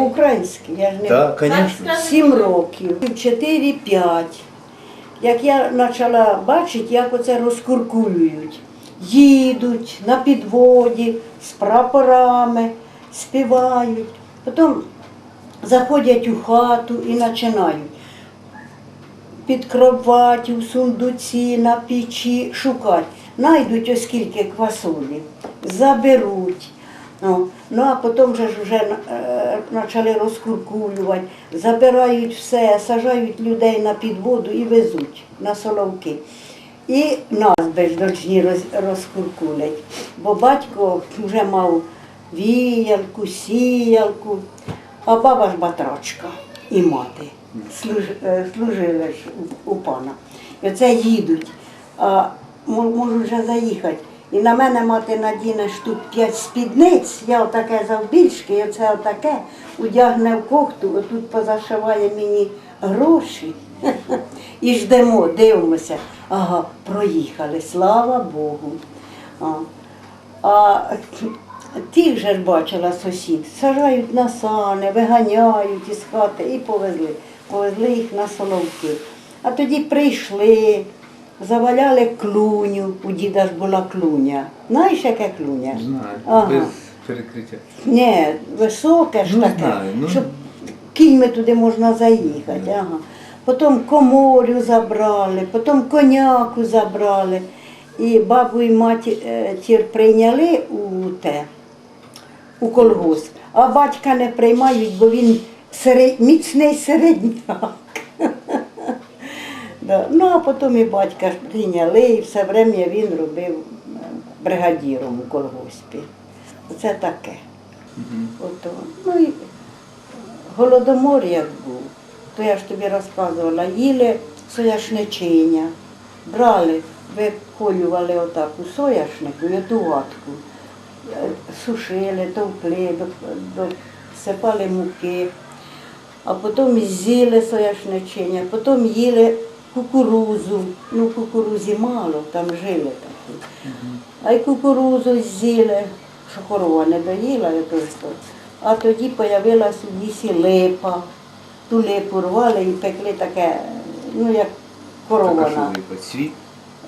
по-українськи. Я ж не Так, звісно. Сім років, чотири-п'ять. Як я почала бачити, як оце розкуркулюють. Їдуть на підводі з прапорами, співають. Потім заходять у хату і починають. Під кроваті, в сундуці, на печі шукати. Найдуть оскільки квасолі, заберуть. Ну, ну а потім же ж вже е, почали розкуркулювати, забирають все, сажають людей на підводу і везуть на соловки. І нас бездочні роз, розкуркулять. Бо батько вже мав віялку, сіялку, а баба ж батрачка і мати е, служили ж у пана. І оце їдуть, а можуть вже заїхати. І на мене мати надіне штук п'ять спідниць, я отаке завбільшки, і оце отаке, одягне в кохту, отут позашиває мені гроші. І ждемо, дивимося. Ага, проїхали, слава Богу. А, а тих же ж бачила сусід, сажають на сани, виганяють із хати і повезли. Повезли їх на соловки. А тоді прийшли, заваляли клуню, у діда ж була клуня. Знаєш, яке клуня? Знаю. Ага. Без перекриття. Ні, високе ж Ну, таке, знаю, ну. щоб кіньми туди можна заїхати. Ага. Потім коморю забрали, потім коняку забрали. І бабу і матір прийняли у те, у колгосп, а батька не приймають, бо він серед... міцний середняк. Да. Ну, а потім і батька ж прийняли, і все время він робив е, бригадіром у колгоспі. Оце таке. Ото. Ну і голодомор як був, то я ж тобі розказувала, їли сояшничиня, брали, виколювали отак у сояшнику, і ту ватку, е, сушили, товкли, досипали муки, а потім з'їли сояшничиня, потім їли кукурузу. Ну, кукурузі мало, там жили такі. А й кукурузу з'їли, що корова не доїла, то. А тоді з'явилася у лісі липа. Ту липу рвали і пекли таке, ну як корова. Така. Світ.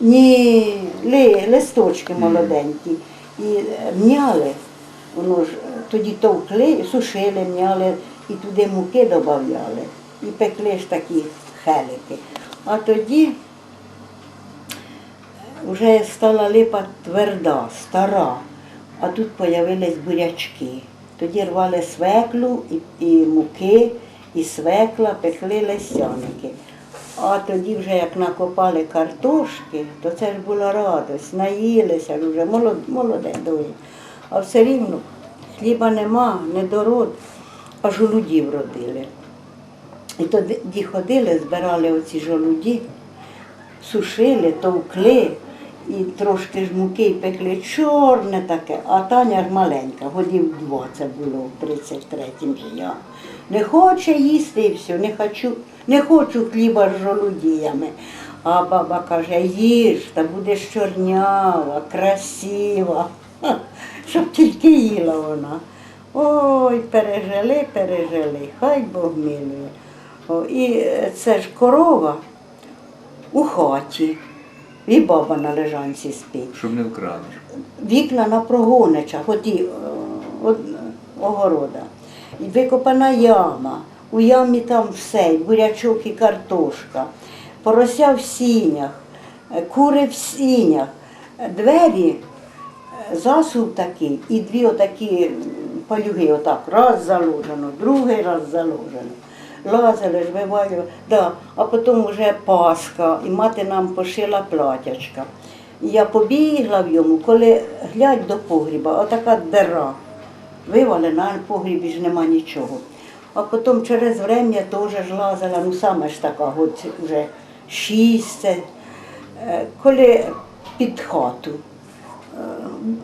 ні, ли, листочки молоденькі. І е, м'яли, воно ж е, тоді товкли, сушили, м'яли і туди муки додавали. І пекли ж такі хелики. А тоді вже стала липа тверда, стара, а тут з'явились бурячки. Тоді рвали свеклу і, і муки, і свекла, пекли листяники. А тоді вже як накопали картошки, то це ж була радость, наїлися вже молод, молоде доє. А все рівно хліба нема, недород, а жолудів родили. І тоді ходили, збирали оці жолуді, сушили, товкли і трошки ж муки пекли чорне таке, а Таня ж маленька, годів два це було в 33-м же я. Не хоче їсти і все, не хочу, не хочу хліба з жолудіями. А баба каже, їж, та будеш чорнява, красива, щоб тільки їла вона. Ой, пережили, пережили, хай Бог милує. І е, це ж корова у хаті, і баба на лежанці спить. Щоб не вкрали. Вікна на прогоничах, оті е, от, огорода. І викопана яма. У ямі там все, і бурячок і картошка, порося в сінях, е, кури в сінях, двері, засув такий, і дві отакі палюги, отак, раз заложено, другий раз заложено. Лазили вивалювали, да. а потім вже Пасха, і мати нам пошила платячка. Я побігла в йому, коли глядь до погріба, отака дира. Вивалена, а погрібі ж нема нічого. А потім через врем'я теж лазила, ну саме ж така, от вже шість, е, коли під хату. Е,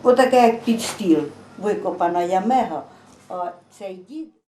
Отаке, як під стіл, викопана ямега, а цей дід.